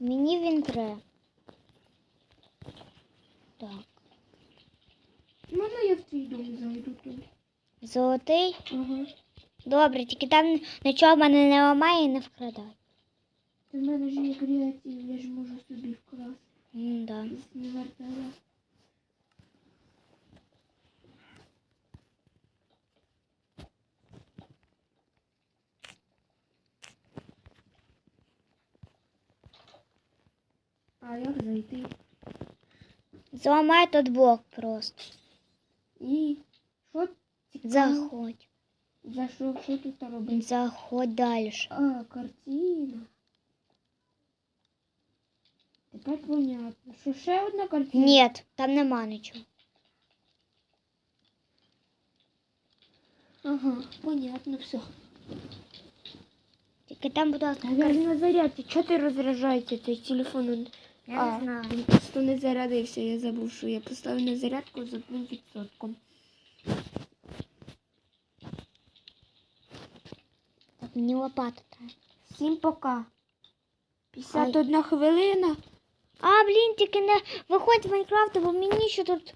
Мені він треба. Так. Можна я в твій дом зайду тут? Золотий. Ага. Добре, тільки там нічого в мене не ламає і не вкрадай. Та в мене ж є креатив, я ж можу собі вкрасти. М, да. Не варто. Як зайти? Зламай тут блок просто. І що? Заходь. За що, що тут робити? Заходь далі. А, картина. Тепер понятно. Що ще одна картина? Ні, там нема нічого. Ага, понятно, все. Тільки там, будь ласка, Я ж на зарядці. Чого ти розряджається цей телефон? Он- Я А, не знаю. Він просто не зарядився, я забув, що я поставив на зарядку з одним відсотком. Так, мені лопату треба. Всім пока. 51 хвилина. А, блін, тільки не виходь з Майнкрафту, бо мені що тут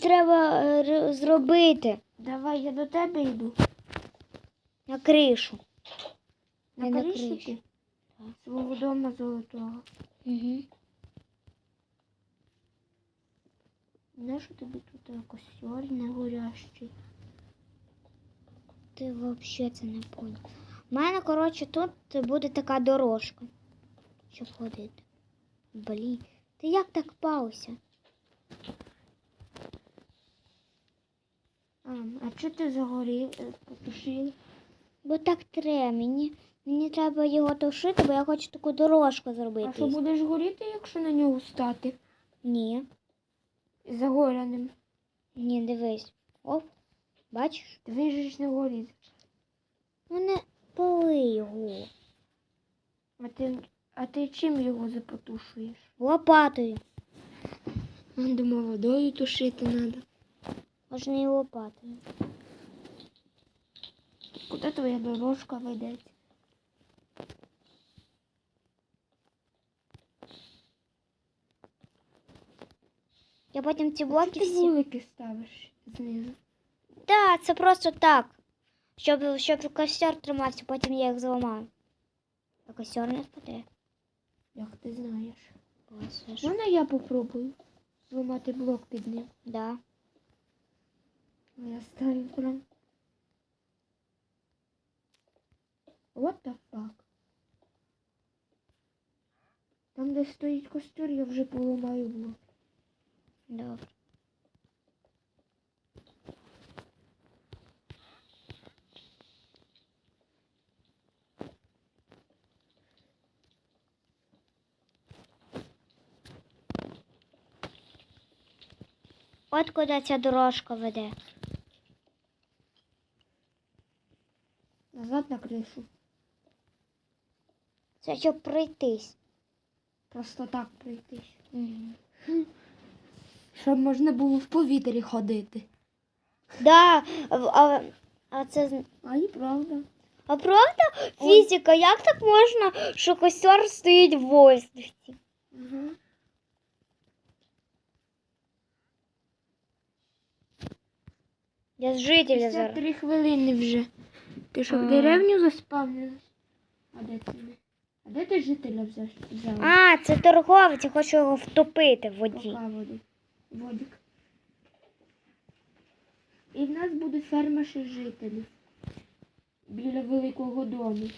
треба е, зробити Давай, я до тебе йду. на кришу. На Я на криші криші. ти? Свого дома золотого. Угу. Знаєш, що тобі тут костер не горящий? Ти взагалі це не поняв. У мене, коротше, тут буде така дорожка, щоб ходити. Блін, ти як так пався? А, а чого ти загорів, е, потушив? Бо так треба. Мені, мені треба його тушити, бо я хочу таку дорожку зробити. А що будеш горіти, якщо на нього стати? Ні, Загоряним. ні, дивись. Оп, бачиш? Вижиш не горіти. Ну не пали його. А ти, а ти чим його запотушуєш? Лопатою. Думаю, водою тушити треба. Можна і лопатою. Куди твоя дорожка ведеться? Я потім ці блоки ти всі. вулики ставиш знизу? Так, це просто так. Щоб, щоб костер тримався, потім я їх зламаю. А костер не спаде. Як ти знаєш? Ось. Можна я попробую зламати блок під ним? Да. Я ставлю прям. What the fuck? Там, де стоїть костер, я вже поламаю блок. Добре. От куди ця дорожка веде. Назад на кришу. Це щоб пройтись. Просто так пройтись. Угу. Щоб можна було в повітрі ходити. Да, а, а, це А і правда. А правда фізика, як так можна, що костер стоїть в воздусі? Угу. Я з жителя зараз. три хвилини вже. Ти що, в деревню заспавнилась? А де ти? А де ти жителя взяв? А, це торговець, я хочу його втопити в воді. Пока. Водик. І в нас буде ферма ще жителів. Біля великого дому.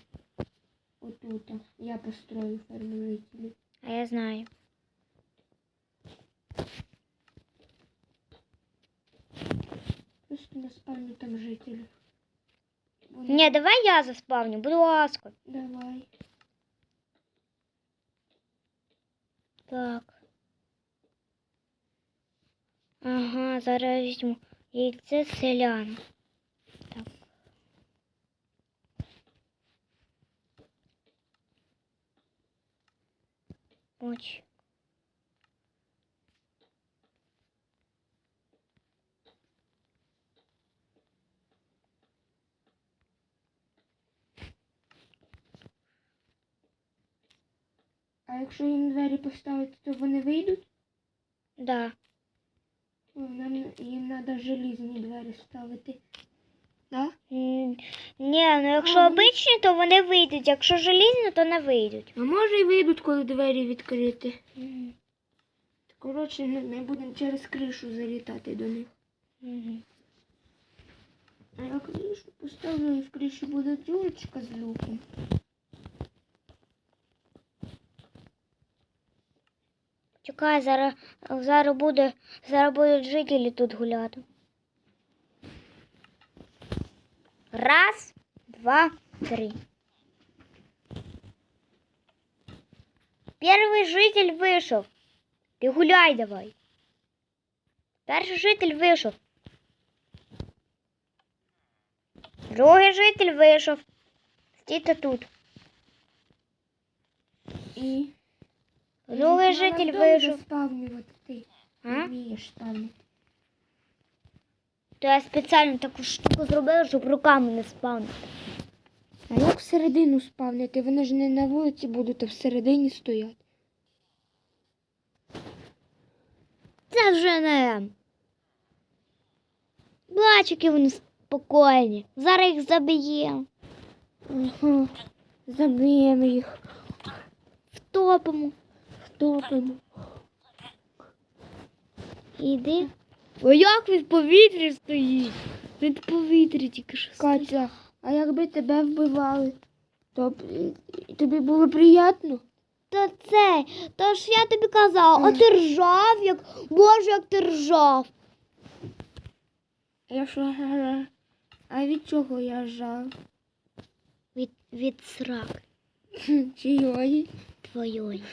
Отут. Я построю ферму жителів. А я знаю. Просто наспавню там жителів. Вони- Ні, давай я заспавню, будь ласка. Давай. Так. Ага, зараз візьму яйце селяна. Так. Ось. А А якщо їм двері поставити, то вони вийдуть? Да. Нам їм треба желізні двері ставити. Да? Ні, ну якщо А, ну. обичні, то вони вийдуть. Якщо желізні, то не вийдуть. А може і вийдуть, коли двері відкрити. Коротше, не, не будемо через кришу залітати до них. Мгм. А я кришу поставлю і в криші буде дюрочка з люком. Чекай, зараз, зараз буде, зараз будуть жителі тут гуляти. Раз, два, три. Перший житель вийшов. Ти гуляй давай. Перший житель вийшов. Другий житель вийшов. Стійте тут. І Другий житель вийшов. заспавнювати ти. А? Вмієш спавнити. То я спеціально таку штуку зробила, щоб руками не спавнити. А як всередину спавнити? Вони ж не на вулиці будуть, а всередині стоять. Це вже не. Бач, які вони спокійні. Зараз їх заб'ємо, Ага. Заб'ємо їх, втопимо. Втопимо. Іди. О, як він в повітрі стоїть? Він в повітрі тільки що стоїть. Катя, а якби тебе вбивали, то б тобі було приємно? Та це, то ж я тобі казала, а ти ржав, як боже, як ти ржав. Я що? А від чого я жав? Від, від сраки Чийої? Твоєї.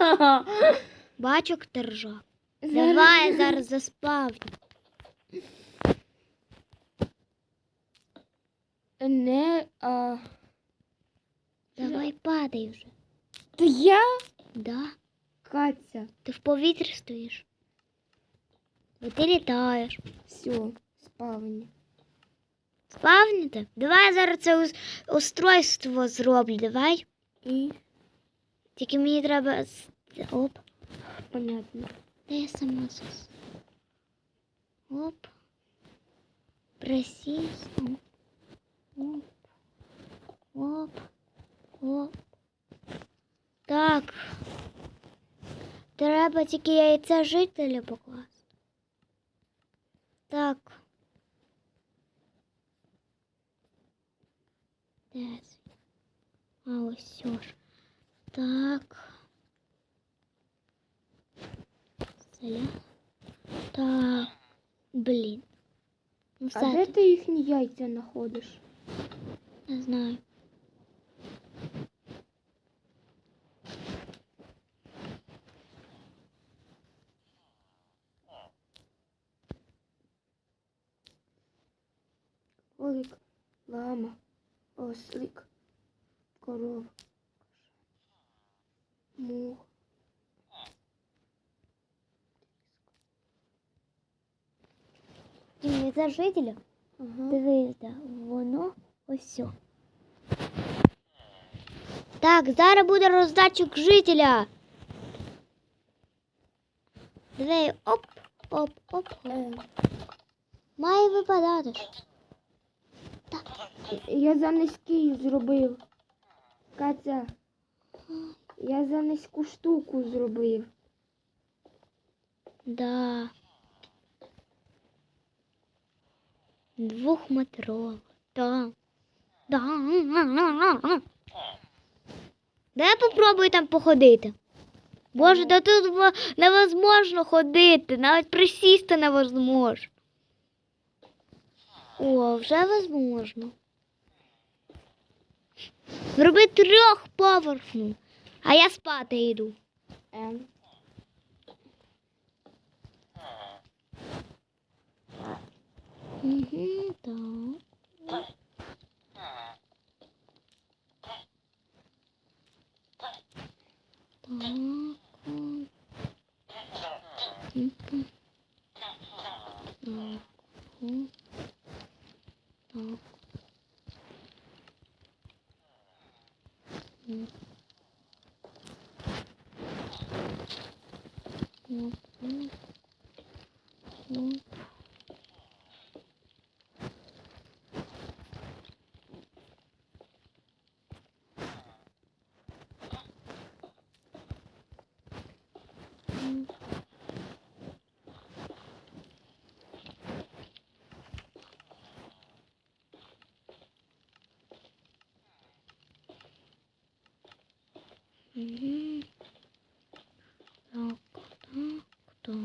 Бачу, як ти ржав. Давай я зараз заспавню. Не, а... Давай падай вже. То я? Да. Катя. Ти в повітрі стоїш. Бо ти літаєш. Все, спавні. Спавніте? Давай я зараз це устройство зроблю. Давай. І Тільки мені треба. с- Оп. понятно. Де я сама зас. Оп. Присіс. Оп. Оп. Оп. Так. Треба тільки яйця жителя покласти. Селя. Так. Блін. Ну А де ти їхні яйця знаходиш? не знаю. Олик, лама, ослик, корова, мух. Яйця жителя? Ага. Дивись, да, воно ось. Так, зараз буде роздатчик жителя. Диви, оп, оп, оп. Е, Має випадати. ж. я за низький зробив. Катя, я за низьку штуку зробив. Да. Двухметровый. Да. Да. Дай попробуй там походити. Боже, да тут невозможно ходити, навіть присісти невозможно. О, вже возможно. Зроби трьохповерхну, а я спати йду. Ем. Угу, так. Так. м. Мгм. Так. м. Так. М. Оп, оп. Оп. Оп. Мгм. Так, так, так.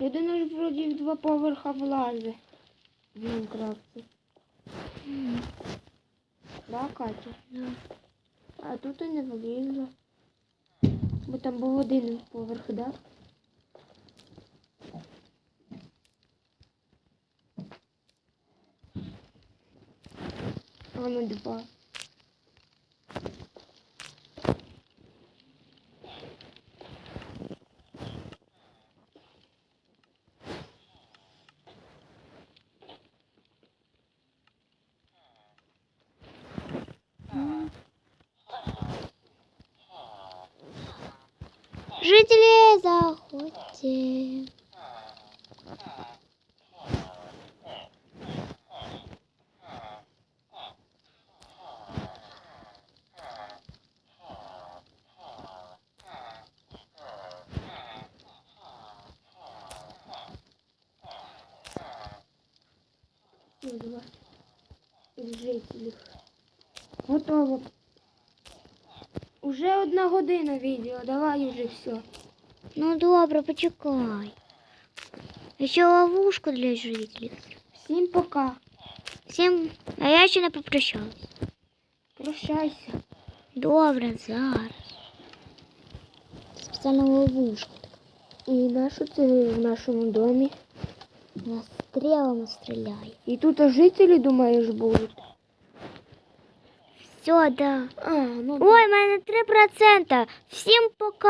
Людина ж вроді в два поверха влазить в Майнкрафті. Да, Катя? да. А тут і не влізла. Бо там був один поверх, да? А ну два. Жителів. Готово. Уже одна година відео, давай уже все. Ну добре, почекай. Ще ловушку для жителів. Всім пока. Всім, а я ще не попрощалась. Прощайся. Добре, зараз. Спеціальна ловушка. І на що це в нашому домі? Вона стрілами стріляє. І тут жителі, думаєш, будуть? Все, да. А, ну Ой, в мене 3%. Всім пока.